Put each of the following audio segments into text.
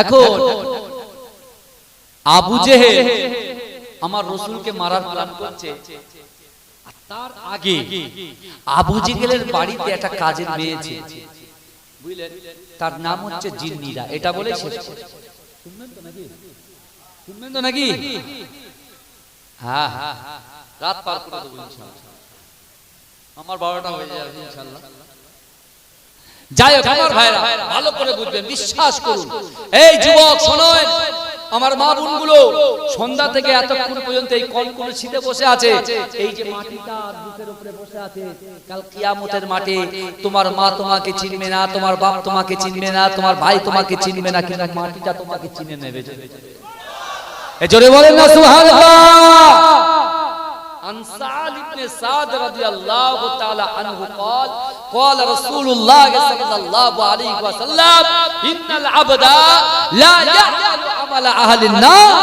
এখন আবু জেহেল আমার রসুলকে মারার প্ল্যান করছে। তার আগে আবু জেহেলের বাড়িতে একটা কাজের মেয়ে ছিল। বুঝলেন? তার নাম হচ্ছে জিন্নিরা। এটা বলে শেষ শুনবেন তো নাকি? শুনবেন তো নাকি? হ্যাঁ হ্যাঁ হ্যাঁ, রাত পার করে দেবো ইনশাআল্লাহ। আমার বারোটা হয়ে যাবে ইনশাল্লাহ যাই হোক, আমার ভাইরা, ভালো করে বুঝবেন, বিশ্বাস করুন। এই যুবক শোনেন আমার মা বোনগুলো, সন্ধ্যা থেকে এতক্ষণ পর্যন্ত এই কলকলে শীতে বসে আছে। এই যে মাটিটা বুকের উপরে বসে আছে, কাল কিয়ামতের মাঠে তোমার মা তোমাকে চিনবে না, তোমার বাপ তোমাকে চিনবে না, তোমার ভাই তোমাকে চিনবে না, কিন্তু মাটিটা তোমাকে চিনে নেবে। জোরে বলেন না عن سعد بن سعد رضي الله تعالى عنه قال قال رسول الله صلى الله عليه وسلم إن العبد لا يعمل عمل أهل النار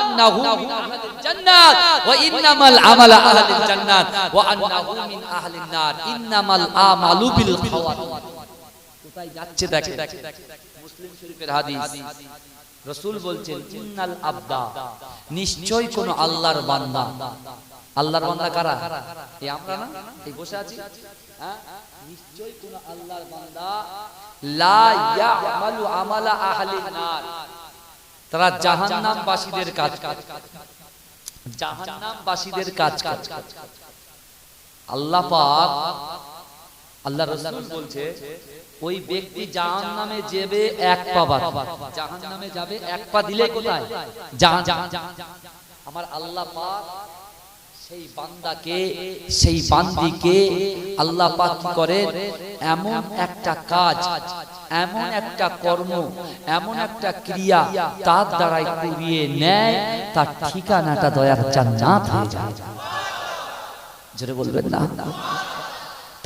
أنه من أهل الجنة وإنما العمل أهل الجنة وأنه من أهل النار إنما الأعمال بالخواتيم কোথায় যাচ্ছে দেখে মুসলিম শরীফের হাদিস। রসুল বলছেন ইন্নাল আব্দা নিশ্চয় কোন আল্লাহর বান্দা। আল্লাহর বান্দা কারা? এই আমরা না? এই বসে আছি? হ্যাঁ? নিশ্চয় কোন আল্লাহর বান্দা? লা ইয়ামালু আমালা আহলিন নার। তারা জাহান্নামবাসীদের কাজ জাহান্নামবাসীদের কাজ করে। আল্লাহ পাক আল্লাহ রসুল বলছে, ওই ব্যক্তি জাহান নামে যাবে এক পা জাহান নামে যাবে এক পা দিলে কোথায়? জাহান আমার আল্লাহ পাক সেই বান্দাকে, সেই বান্দিকে আল্লাহ পাক করেন? এমন একটা কাজ, এমন একটা কর্ম, এমন একটা ক্রিয়া তার দ্বারাই করিয়ে নেয়, তার ঠিকানাটা দয়ার জান্নাত হয়ে যায়। জোরে বলবেন না।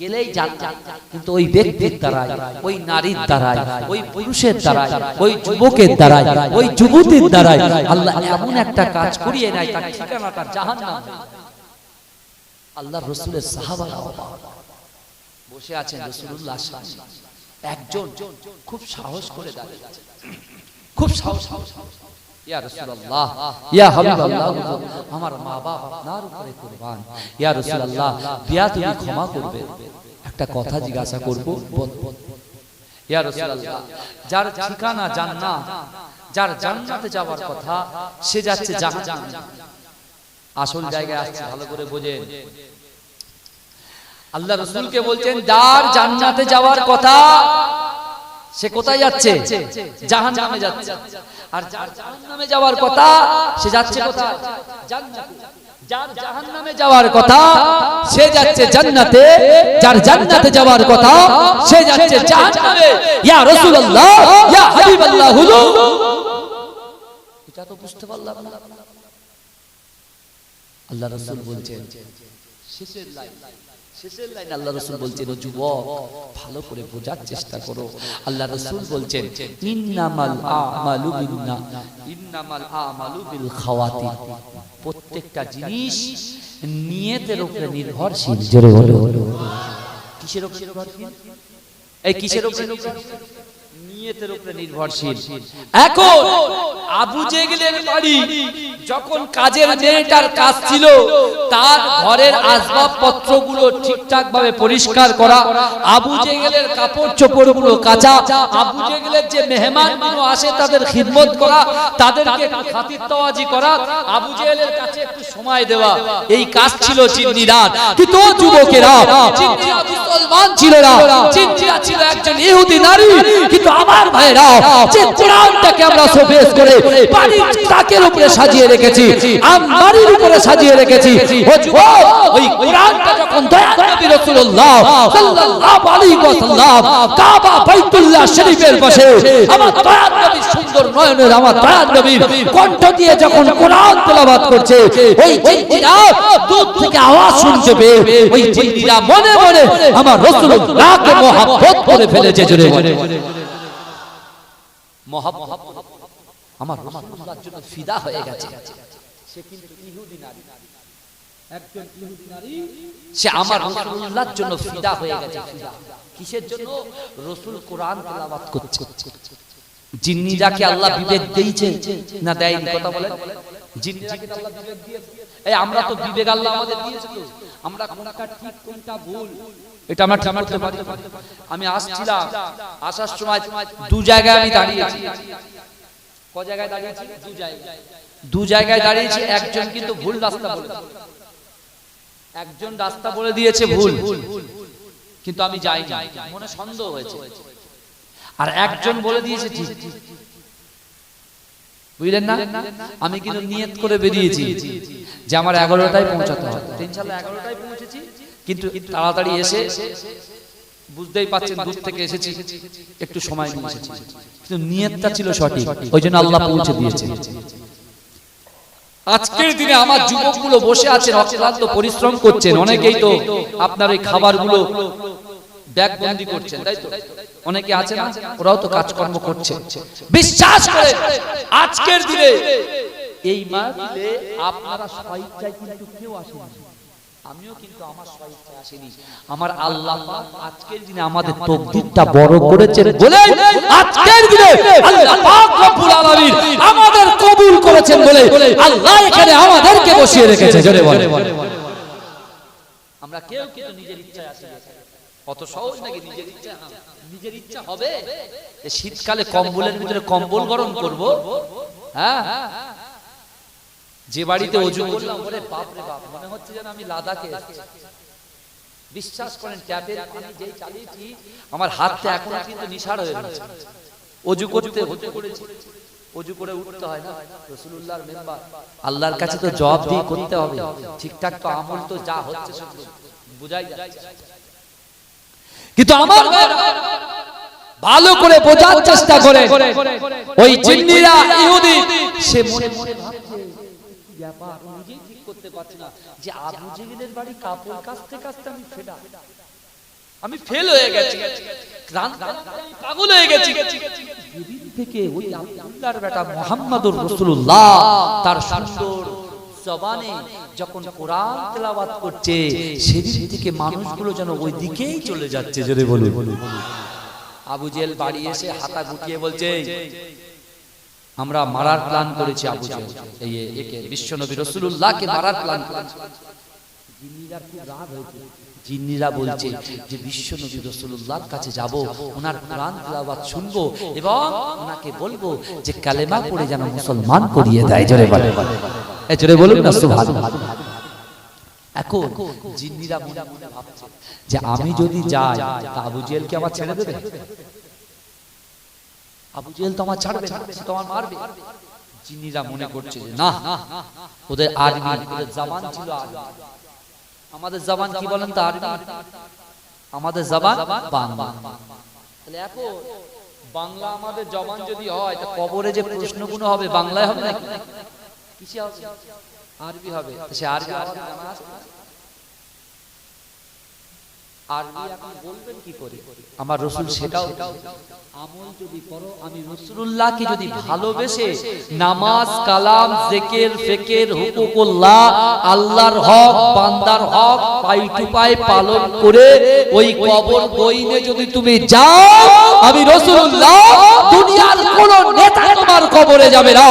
গেলেই জান্নাত। কিন্তু ওই ব্যক্তির দ্বারাই, ওই নারীর দ্বারাই, ওই পুরুষের দ্বারাই, ওই যুবকের দ্বারাই, ওই যুবতীর দ্বারাই আল্লাহ এমন একটা কাজ করিয়ে নেয়, তার ঠিকানাটা জাহান্নাম। আল্লাহ রসুলের সাহাবারা বসে আছেন রসুল্লাহ একজন খুব সাহস করে দাঁড়িয়ে। খুব সাহস ইয়া রাসূলুল্লাহ ইয়া হাবিবাল্লাহ আমার মা বাবা আপনার উপরে কুরবান। ইয়া রাসূলুল্লাহ বিয়া তুমি ক্ষমা করবে। একটা কথা জিজ্ঞাসা করব ইয়া রাসূলুল্লাহ যার ঠিকানা জান্নাত যার জান্নাতে যাওয়ার কথা সে যাচ্ছে জাহান্নামে। আসল জায়গায় আসছে ভালো করে বোঝেন। আল্লাহ রসুলকে বলছেন যার জান্নাতে যাওয়ার কথা সে কোথায় যাচ্ছে? জাহান নামে যাচ্ছে। আর যার জাহান নামে যাওয়ার কথা, সে যাচ্ছে যার জাহান্নামে যাওয়ার কথা, সে যাচ্ছে জান্নাতে। যার জান্নাতে যাওয়ার কথা, সে যাচ্ছে এটা তো বুঝতে পারলাম আল্লাহ রাসূল বলছেন, শেষের লাইন। শেষের লাইন আল্লাহ রসুল বলছেন ও যুবক ভালো করে বোঝার চেষ্টা করো। আল্লাহ রসুল বলছেন ইন্নামাল আমালু বিন্না ইন্নামাল আমালু বিল খাওয়াতি প্রত্যেকটা জিনিস নিয়তের উপরে নির্ভরশীল। জোরে বলো। কিসের উপরে নির্ভরশীল? এই কিসের উপরে নির্ভরশীল? নিয়তের উপরে নির্ভরশীল। এখন আবু জেগেলের বাড়ি যখন কাজের মেয়েটার কাজ ছিল তার ঘরের ঠিকঠাক ভাবে পরিষ্কার করা। আবু জেগেলের কাপড় কাঁচা। আবু জেগেলের যে আসে তাদের খিদমত করা তাদেরকে একটু খাতির তাওয়াজি করা আবু জেগেলের কাছে একটু সময় দেওয়া। এই কাজ ছিল কিন্তু যুবকেরা। মুসলমান ছিল না চিন্নিরা ছিল একজন ইহুদি নারী। কিন্তু আমার ভাইরা যে কোরআনটাকে আমরা সফেস করে বাড়ির তাকের উপরে সাজিয়ে রেখেছি আমবাড়ির উপরে সাজিয়ে রেখেছি। ওই কোরআনটা যখন দয়া নবী রাসূলুল্লাহ সাল্লাল্লাহু আলাইহি ওয়াসাল্লাম কাবা বাইতুল্লাহ শরীফের পাশে আমার দয়া নবী সুন্দর নয়নের আমার দয়ার নবীর কণ্ঠ দিয়ে যখন কোরআন তেলাওয়াত করছে ওই জিন্দিরা দূর থেকে আওয়াজ শুনতে পেয়ে ওই জিন্দিরা মনে মনে আমার রাসূলুল্লাহকে মহব্বত করে ফেলেছে জোরে বলে। মহব্বত। আমার জন্য ফিদা হয়ে গেছে। সে কিন্তু ইহুদি নারী। একজন ইহুদি নারী সে আমার রাসূলুল্লাহর জন্য ফিদা হয়ে গেছে। ফিদা কিসের জন্য? রসুল কোরআন তেলাওয়াত করছে। জিন্নিরাকে আল্লাহ বিবেক দিয়েছে। না দেয়নি? কথা বলেন। আমি আসছিলাম, আসার সময় দু জায়গায় আমি দাঁড়িয়েছি। দু জায়গায়। দাঁড়িয়েছি, একজন কিন্তু ভুল রাস্তা একজন রাস্তা বলে দিয়েছে ভুল। কিন্তু আমি যাই যাই মনে সন্দেহ হয়েছে। আর একজন বলে দিয়েছে ঠিক। বুঝলেন না? আমি কিন্তু নিয়ত করে বেরিয়েছি যে আমার এগারোটায় পৌঁছাতে হবে। ইনশাল্লাহ এগারোটায় পৌঁছেছি কিন্তু তাড়াতাড়ি এসে বুঝতেই পাচ্ছেন দূর থেকে এসেছি একটু সময় নিয়ে এসেছি। কিন্তু নিয়তটা ছিল সঠিক ওই জন্য আল্লাহ পৌঁছে দিয়েছে। আজকের দিনে আমার যুবকগুলো বসে আছেন অক্লান্ত পরিশ্রম করছেন অনেকেই তো আপনার এই খাবারগুলো ব্যাগ বন্দি করছেন তাই তো? অনেকে আছে না? ওরাও তো কাজকর্ম করছে। বিশ্বাস করে আজকের দিনে এই মাহফিলে আপনারা স্বইচ্ছায় কিন্তু কেউ আসেনি। আমিও কিন্তু আমার স্বইচ্ছায় আসেনি। আমার আল্লাহ পাক আজকের দিনে আমাদের তকদিরটা বড় করেছেন। বলে আজকের দিনে আল্লাহ পাক রব্বুল আলামিন আমাদের কবুল করেছেন বলে আল্লাহ এখানে আমাদেরকে বসিয়ে রেখেছে। জোরে বলে আমরা কেউ কিন্তু নিজের ইচ্ছায় আসি অত সহজ নাকি নিজের ইচ্ছা? নিজের ইচ্ছা হবে? শীতকালে কম্বলের ভিতরে কম্বল গরম করব? হ্যাঁ? যে বাড়িতে অজু করলাম বলে বাপ রে বাপ মনে হচ্ছে যেন আমি লাদাখে বিশ্বাস করেন ট্যাপের পানি যেই চালিয়েছি আমার হাতটা এখন কিন্তু নিশার হয়ে গেছে অজু করতে হতে করেছি। অজু করে উঠতে হয় না রসুল্লাহর মেম্বার। আল্লাহর কাছে তো জবাব দিয়ে করতে হবে। ঠিকঠাক তো আমল তো যা হচ্ছে বুঝাই যাচ্ছে। কিন্তু আমার ভালো করে বোঝার চেষ্টা করে ওই জিন্নিরা, ইহুদি, সে মনে মনে ভাবছে ব্যাপার ও নিজেই ঠিক করতে পারছে না যে আবু জেহেলের বাড়ি কাপড় কাচতে কাচতে আমি ফেডা আমি ফেল হয়ে গেছি। পাগল হয়ে গেছি। থেকে ওই আব্দুল্লাহর বেটা মুহাম্মাদুর রাসূলুল্লাহ, তার সুন্দর জবানে যখন কোরআন তেলাওয়াত করছে, সেদিন থেকে মানুষগুলো যেন ওই দিকেই চলে যাচ্ছে, জোরে বলে আবু জেল বাড়ি এসে হাতা গুটিয়ে বলছে, আমরা মারার প্ল্যান করেছি, আবু জেল। এই একে বিশ্বনবী রাসূলুল্লাহকে মারার প্ল্যান করেছি। জিন্নিরা খুব রাগ হয়েছে। জিন্নিরা বলছে যে, বিশ্বনবী রাসূলুল্লাহর কাছে যাব, ওনার কোরআন তেলাওয়াত শুনব এবং ওনাকে বলব যে, কালেমা পড়ে যেন মুসলমান করিয়ে দেয়। জোরে বলে এ জোরে বলুন না সুবহানাল্লাহ। এখন জিন্নিরা মনে মনে ভাবছে যে আমি যদি যাই তা আবু জেলকে আমার ছেড়ে দেবে? আবু জেল তো আমার ছাড়বে সে তো আমার মারবে। জিন্নিরা মনে করছে যে না ওদের আর্মি ওদের জবান ছিল আর্মি আমাদের জবান কি বলেন তো আর্মি আমাদের জবান বাংলা। তাহলে এখন বাংলা আমাদের জবান যদি হয় তা কবরে যে প্রশ্নগুলো হবে বাংলায় হবে নাকি? কিসে আরবি হবে। সে আরবি আমাদের জানা আছে আরবি আপনি বলবেন কি করে? আমার রসুল সেটাও আমল যদি করো আমি রসুল্লাহকে যদি ভালোবেসে নামাজ কালাম জেকের ফেকের হুকুকুল্লাহ আল্লাহর হক বান্দার হক পাই টু পাই পালন করে ওই কবর বইনে যদি তুমি যাও আমি রসুল্লাহ দুনিয়ার কোন নেতা তোমার কবরে যাবে না।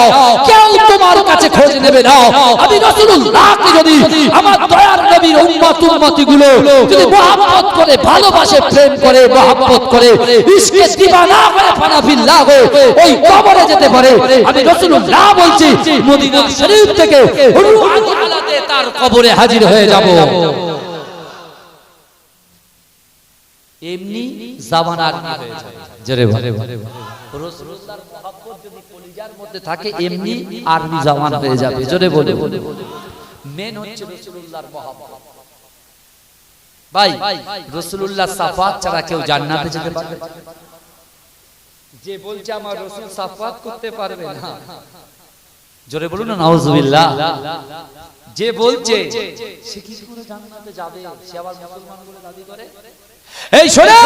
কেউ তোমার কাছে খোঁজ নেবে না। আমি রসুল্লাহকে যদি আমার দয়ার নবীর উম্মত উম্মতি গুলো যদি মহাব্বত করে, ভালোবাসে, প্রেম করে, মহাব্বত করে ওই কবরে যেতে পারে। আমি রাসূলুল্লাহ বলছি, মদিনা শরীফ থেকে তার কবরে হাজির হয়ে যাব। এমনি জামান আর্মি হয়ে যাবে জোরে বলে জোরে বলে মেন হচ্ছে রাসূলুল্লাহর মহব্বত। ভাই রসুল্লাহ সাফাত ছাড়া কেউ জান্নাতে যেতে পারবে? যে বলছে আমার রসুল সাফাত করতে পারবে না। জোরে বলুন না নাউজুবিল্লাহ। যে বলছে সে কি করে জান্নাতে যাবে? সে আবার মুসলমান বলে দাবি করে? এই শোনে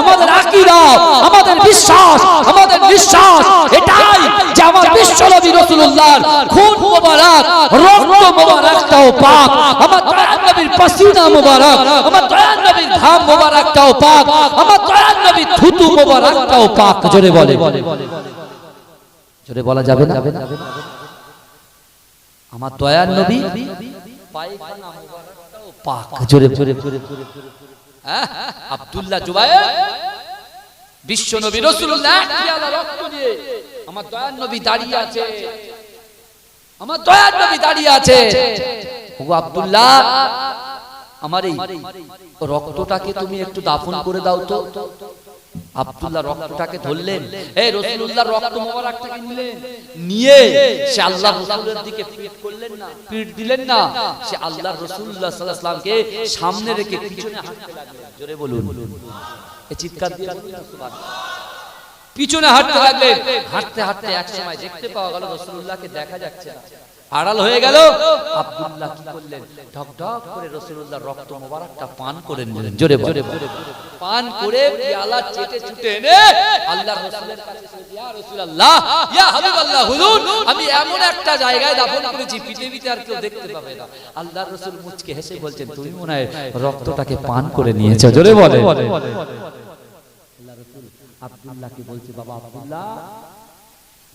আমাদের আকীদা আমাদের বিশ্বাস আমাদের বিশ্বাস এটাই যে আমার বিশ্বনবী রাসূলুল্লাহর খুন মোবারক রক্ত মোবারকটাও পাক আমার দয়ার নবীর পাসিনা মোবারক আমার দয়ার নবীর ঘাম মোবারকটাও পাক আমার দয়ার নবীর থুতু মোবারকটাও পাক জোরে বলে। জোরে বলা। যাবে না? আমার দয়ার নবী পায়খানা মোবারকটাও পাক জোরে জোরে জোরে জোরে? আব্দুল্লাহ জুবায়ের বিশ্ব নবী রসুল্লাহ আমার দয়ার নবী দাঁড়িয়ে আছে। আমার দয়ার নবী দাঁড়িয়ে আছে। আব্দুল্লাহ, আমার এই রক্তটাকে তুমি একটু দাফন করে দাও তো। আব্দুল্লাহ রক্তটাকে ধরলেন। এই রাসূলুল্লাহ রক্ত মোবারকটাকে নিলেন। নিয়ে সে আল্লাহ রাসূলের দিকে পিট করলেন না। পিট দিলেন না। সে আল্লাহ আলাইহি সাল্লামকে সামনে রেখে পিছনে হাঁটতে লাগলেন। জোরে বলুন। এই চিৎকার দিয়ে পিছনে হাঁটতে লাগলেন। হাঁটতে হাঁটতে এক সময় দেখতে পাওয়া গেল রাসূলুল্লাহকে দেখা যাচ্ছে না। আড়াল হয়ে গেল। আব্দুল্লাহ কি করলেন? ঢক ঢক করে রাসূলুল্লাহর রক্ত মোবারকটা পান করে নিলেন। জোরে জোরে পান করে পিয়ালা চেটে ছুটে এনে আল্লাহর রাসূলের কাছে ইয়া রাসূলুল্লাহ ইয়া হাবিবাল্লাহ হুজুর আমি এমন একটা জায়গায় দাফন করেছি পৃথিবীতে আর কেউ দেখতে পাবে না। আল্লাহর রাসূল মুচকে হেসে বলছেন তুমি মনে হয় রক্তটাকে পান করে নিয়েছো? জোরে বলে আল্লাহ রাসূল আব্দুল্লাহকে বলছে বাবা আব্দুল্লাহ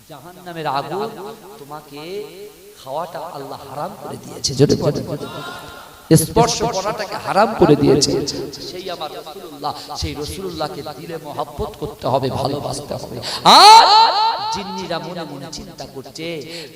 জাহান নামের আগুন তোমাকে খাওয়াটা আল্লাহ হারাম করে দিয়েছে স্পর্শ করাটাকে হারাম করে দিয়েছে। সেই আমার রসুল্লাহ সেই রসুল্লাহকে দিলে মহাব্বত করতে হবে ভালোবাসতে হবে। আর জিন্নিরা মনে মনে চিন্তা করছে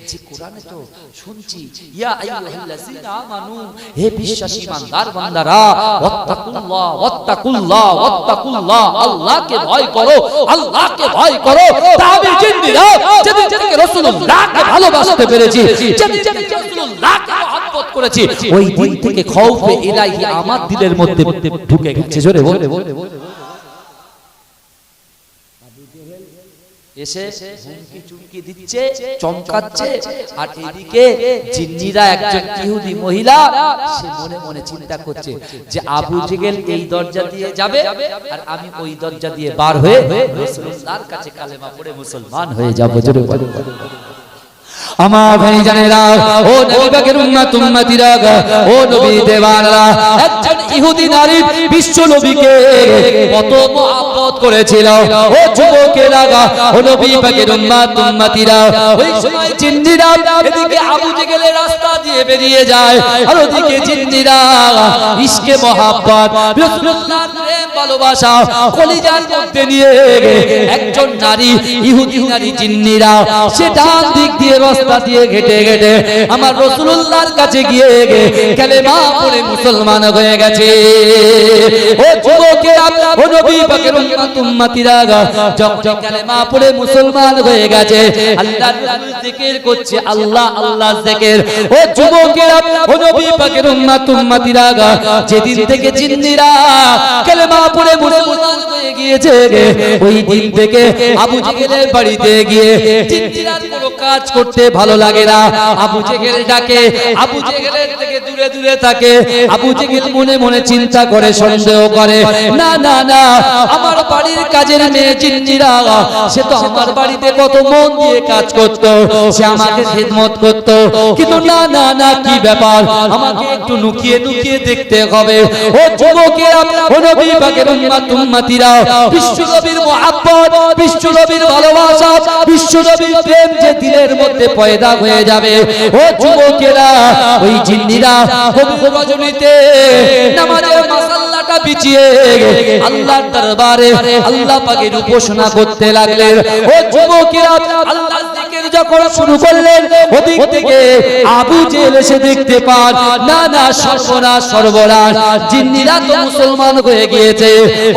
যে কোরআনে তো শুনছি, ইয়া আইয়ুহাল্লাযিনা আমানু, হে বিশ্বাসী ইমানদার বান্দারা, ওয়াত্তাকুল্লাহ ওয়াত্তাকুল্লাহ ওয়াত্তাকুল্লাহ, আল্লাহকে ভয় করো, আল্লাহকে ভয় করো। তবে জিন্নিরা, যেদিন যেদিন রাসূলুল্লাহকে ভালোবাসতে পেরেছি, যেদিন যেদিন রাসূলুল্লাহকে মহব্বত করেছি, ওই দিন থেকে খৌফে ইলাহি আমার দিলের মধ্যে ঢুকে গেছে। জোরে বলে এসে হুমকি চুমকি দিচ্ছে চমকাচ্ছে আর এদিকে জিন্নিরা একজন ইহুদি মহিলা সে মনে মনে চিন্তা করছে যে আবু জেগেল এই দরজা দিয়ে যাবে আর আমি ওই দরজা দিয়ে বার হয়ে রাসূলুল্লাহর কাছে কালেমা পড়ে মুসলমান হয়ে যাব জোরে আমার ভাই জানেরা ও নবী পাকের উম্মত, উম্মতিরা ও নবী দেওয়ানরা, একজন ইহুদি নারী বিশ্ব নবীকে কত মহব্বত করেছিল। ও যুবকেরা ও নবী পাকের উম্মত, উম্মতিরা। ওই সময় জিন্দিরা এদিকে আবু জেগেলের রাস্তা দিয়ে বেরিয়ে যায়, আর ওদিকে জিন্দিরা ইশকে মহব্বত ভালোবাসা একজন নারী, ইহুদি নারী জিন্নিরা সে ডান দিক দিয়ে রাস্তা দিয়ে ঘেটে ঘেটে আমার রাসূলুল্লাহর কাছে গিয়ে কালেমা পড়ে মুসলমান হয়ে গেছে। ও যুবকেরা ও নবী পাকের উম্মত উম্মতিরা যখন কালেমা পড়ে মুসলমান হয়ে গেছে আল্লাহর রাসূল জিকির করছে আল্লাহ আল্লাহ জিকির। ও যুবকেরা ও নবী পাকের উম্মত উম্মতিরা যেদিন থেকে জিন্নিরা কালেমা পড়ে মুসলমান হয়ে গিয়েছে ওই দিন থেকে আবু জেহেলের বাড়িতে গিয়ে জিন্নিরার কোনো কাজ করতে ভালো লাগে না। আবু জেহেল ডাকে আবু জেহেলের থেকে দূরে দূরে থাকে। আবু জেহেল মনে মনে চিন্তা করে, সন্দেহ করে, না না না, আমার বাড়ির কাজের মেয়ে জিন্নিরা, সে তো আমার বাড়িতে কত মন দিয়ে কাজ করত, সে আমাকে খেদমত করত। কিন্তু না না না, কি ব্যাপার? আমাকে একটু লুকিয়ে লুকিয়ে দেখতে হবে। ও যুবকেরা, ও নবী পাকের উম্মত, উম্মতিরা বিশ্বনবীর মুহাব্বত বিশ্বনবীর ভালোবাসা বিশ্বনবীর প্রেম যে দিলের মধ্যে পয়দা হয়ে যাবে। ও যুবকেরা, ওই জিন্নিরা কবুল রজনীতে নামাজের মাসাল্লাটা বিছিয়ে আল্লাহর দরবারে আল্লাহ পাকের উপাসনা করতে লাগলেন। ও যুবকেরা আল্লাহর জিকির যখন শুরু করলেন। ওদিক থেকে আবু জেল এসে দেখতে পান। না না সর্বনাশ সর্বনাশ। জিন্নিরা তো মুসলমান হয়ে গিয়েছে।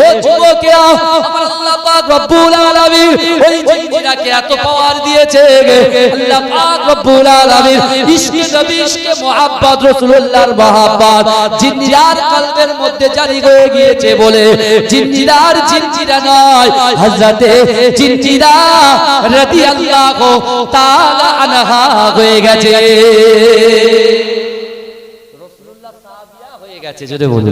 ও যুবকেরা আমার আল্লাহ পাক রব্বুল আলামিন। ওই জিন্নিরাকে এত পাওয়ার দিয়েছে। আল্লাহ পাক রব্বুল আলামিন। ইশকে নবী ইশকে মুহাব্বত রাসূলুল্লাহর মুহাব্বত। জিন্নিরার কলবের মধ্যে জারি হয়ে গিয়েছে বলে জিন্নিরার জিন্নিরা নয়। হযরতে জিন্নিরা রাদিয়াল্লাহু তাআলা আনহা হয়ে গেছে। রাসূলুল্লাহ সাহাবিয়া হয়ে গেছে বলবে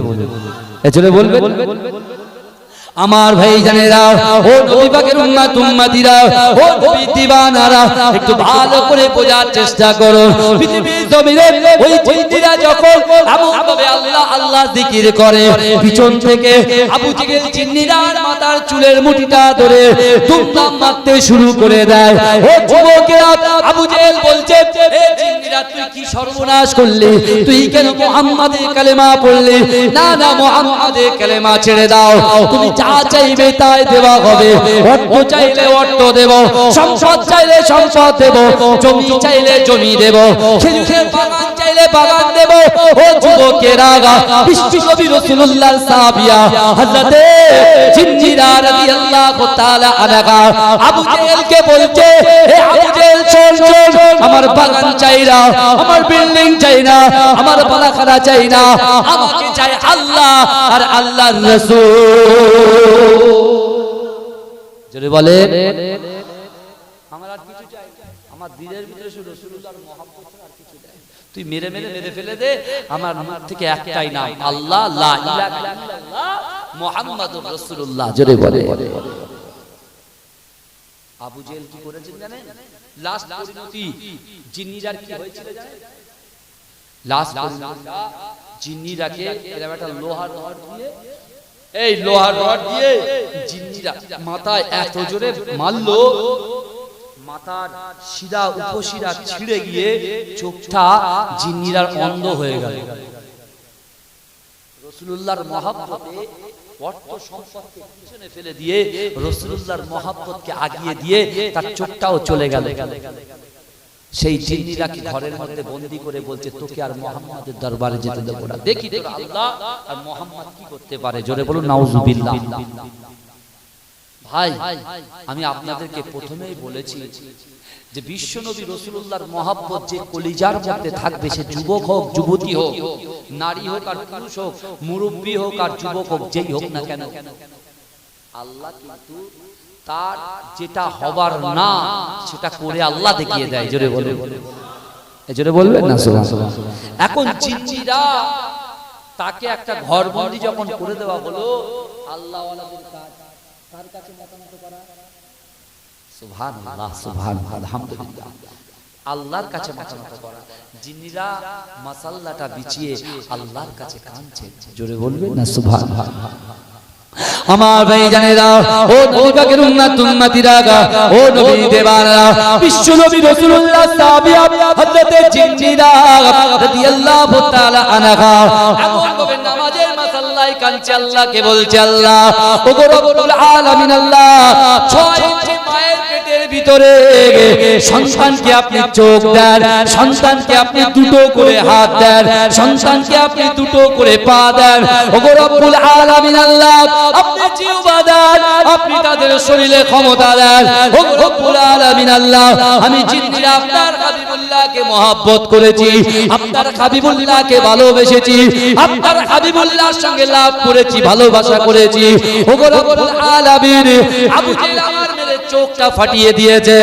আমার ভাই জানেরা, ও নবী পাকের উম্মত উম্মতিরা ও নবী দিওয়ানারা একটু ভালো করে বোঝার চেষ্টা করো। পৃথিবীর ওই যখন ভাবে আল্লাহ আল্লাহ জিকির করে, পিছন থেকে আবু মাথার চুলের ধরে মারতে শুরু করে দেয়। ও যুবকেরা আবু বলছে, এ তুই কি সর্বনাশ করলি? তুই কেন মুহাম্মাদের কালেমা পড়লি? না না, মুহাম্মাদের কালেমা ছেড়ে দাও। তুমি যা চাইবে তাই দেওয়া হবে। অর্থ চাইলে অর্থ দেব, সম্পদ চাইলে সম্পদ দেব, জমি চাইলে জমি দেব। খেজুরের বাগান চাইলে বাগান দেব। ও যুবকেরা বিশ্ব নবী রাসূলুল্লাহ সাহাবিয়া, হযরতে জিনজিরা রাদিয়াল্লাহু তাআলা আবু জেহেলকে বলছে হে আবু জেহেল আমার বাগান চাই না, আমার বিল্ডিং চাই না, আমার বালাখানা চাই না, আমাকে চাই আল্লাহ আর আল্লাহর রাসূল। জোরে বলে আমার আর কিছু চাই আমার ভিতরে শুধু রাসূলুল্লাহর মহব্বত আর কিছু নেই। তুই মেরে মেরে মেরে ফেলে দে। আমার মুখ থেকে একটাই নাম আল্লাহ লা ইলাহা ইল্লাল্লাহ মুহাম্মাদুর রাসূলুল্লাহ। জোরে বলে। আবু জেহেল কি করেছেন জানেন? লাস্ট পরিণতি জিন্নিরার কি হয়েছিল জানেন? লাস্ট পরিণতিটা জিন্নিরাকে এরকম একটা লোহার রড দিয়ে এই লোহার রড দিয়ে জিন্নিরা মাথায় এত জোরে মারলো মাথার শিরা উপশিরা ছিঁড়ে গিয়ে চোখটা জিন্নিরার অন্ধ হয়ে গেল। রসুলুল্লাহর মহাব্বতে সেই করে বলছে, তোকে আর মোহাম্মদের দরবারে দেখি তোর আল্লাহ আর মোহাম্মদ কি করতে পারে? জোরে বলুন, নাউজুবিল্লাহ। ভাই, আমি আপনাদেরকে প্রথমেই বলেছি যে বিশ্ব নবী রসুল্লাহর মহাব্বত যে কলিজার মধ্যে থাকবে, সে যুবক হোক, যুবতী হোক, নারী হোক আর পুরুষ হোক, মুরব্বী হোক আর যুবক হোক, যেই হোক না কেন, আল্লাহ কিন্তু তার যেটা হবার না, সেটা করে আল্লাহ দেখিয়ে দেয়। জোরে বলে জোরে বলবেন না? এখন জিন্নিরা তাকে একটা ঘর বন্দি যখন করে দেওয়া হলো আল্লাহ কাজ তার কাছে মতামত করা। সুবহানাল্লাহ সুবহানাল্লাহ আলহামদুলিল্লাহ। আল্লাহর কাছে মতামত করা। জিন্নিরা মাসাল্লাটা বিছিয়ে আল্লাহর কাছে কাঁদছে জোরে বলবেন না সুবহানাল্লাহ? আমার ভাই জানেরা ও নবী পাকের উম্মত, উম্মতিরা ও নবী দেবারা বিশ্ব নবী রাসূলুল্লাহ সাহাবিয়া হযরতে জিনজিরা রাদিয়াল্লাহু তাআলা আনহা। এমন ভাবে কাঁদছে আল্লাহকে বলছে আল্লাহ ও গো রব্বুল আলামিন আল্লাহ, ছয় ভিতরে সন্তানকে আপনি চোখ দেন, সন্তানকে আপনি দুটো করে হাত দেন, সন্তানকে আপনি দুটো করে পা দেন। ওগো আলামিন আল্লাহ, আপনি জিহ্বা দেন, আপনি তাদের শরীরে ক্ষমতা দেন। ওগো আলামিন আল্লাহ, আমি জিন্দিরা আপনার হাবিবুল্লাহকে মহব্বত করেছি, আপনার হাবিবুল্লাহকে ভালোবেসেছি, আপনার হাবিবুল্লাহর সঙ্গে লাভ করেছি, ভালোবাসা করেছি। ওগো রব্বুল আলামিন, আবু জেহেল আমার মেরে চোখটা ফাটিয়ে দিয়েছে।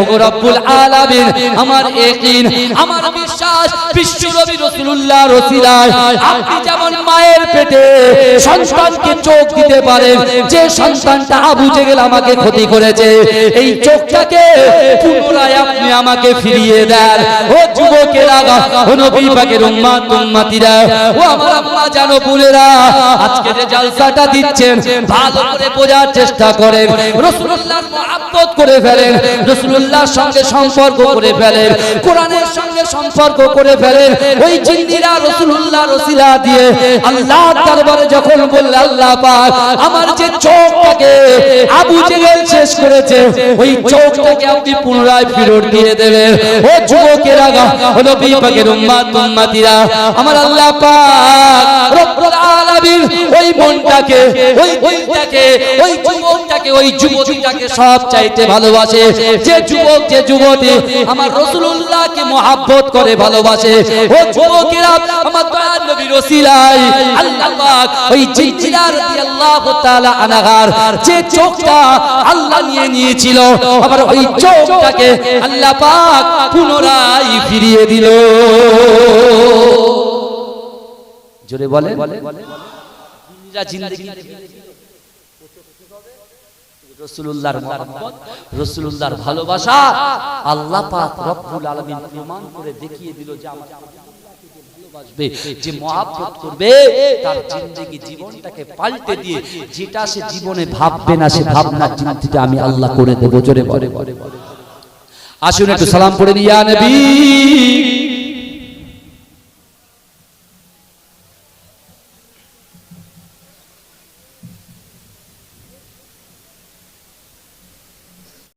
ওগো রব্বুল আলামিন, আমার ইয়াকিন আমার বিশ্বাস বিশ্ব নবী রাসূলুল্লাহ রসিলায় আপনি যেমন মায়ের পেটে সন্তানকে চোখ দিতে পারেন, যে সন্তানটা আবু জেহেল আমাকে ক্ষতি করেছে, এই চোখটাকে পুনরায় আপনি আমাকে ফিরিয়ে দেন। ও যুবকেরা, ও নবী পাকের উম্মাত, উম্মাতিরা, ও আমার আম্মা জানো বোনেরা, আজকে যে জালসাটা দিচ্ছেন, ভালো করে বোঝার চেষ্টা করেন। রাসূলুল্লাহর মহাব্বত করে ফেলেন রসুল্লাহর সঙ্গে সম্পর্ক করে ফেলেন, কোরআনের সঙ্গে সম্পর্ক করে ফেলেন, ওই জিন্দিরা রসুল্লাহ রসিলা দিয়ে আল্লাহ দরবারে যখন বললে, আল্লাহ পাক, আমার যে চোখটাকে আবু জেহেল শেষ করেছে, ওই চোখটাকে আপনি পুনরায় ফেরত দিয়ে দেবেন। ও যুবকেরা হলো বিপাকের উম্মাত, উম্মাতিরা, আমার আল্লাহ পাক রব্বুল আলামিন ওই মনটাকে, ওই দিলটাকে ওই যুবকটাকে ওই যুবতীটাকে সব চাইতে ভালোবাসে। যে যুবক যে যুবতী আমার রাসূলুল্লাহকে মহব্বত করে ভালোবাসে। ও যুবকেরা আমার দয়ার নবী রসিলাই আল্লাহ পাক ওই জিজিরা রাদিয়াল্লাহু তাআলা আনহার যে চোখটা আল্লাহ নিয়ে নিয়েছিল আবার ওই চোখটাকে আল্লাহ পাক পুনরায় ফিরিয়ে দিল। জোরে বলে জিন্দেগি। রসুলুল্লাহর ভালোবাসা আল্লাহ প্রমাণ করে দেখিয়ে দিল যে আমার জীবনটাকে পাল্টে দিয়ে যেটা সে জীবনে ভাববে না, সে জিনিসটা আমি আল্লাহ করে দেবো। জোরে বলে বলে আসুন একটু সালাম পড়ে নিয়ে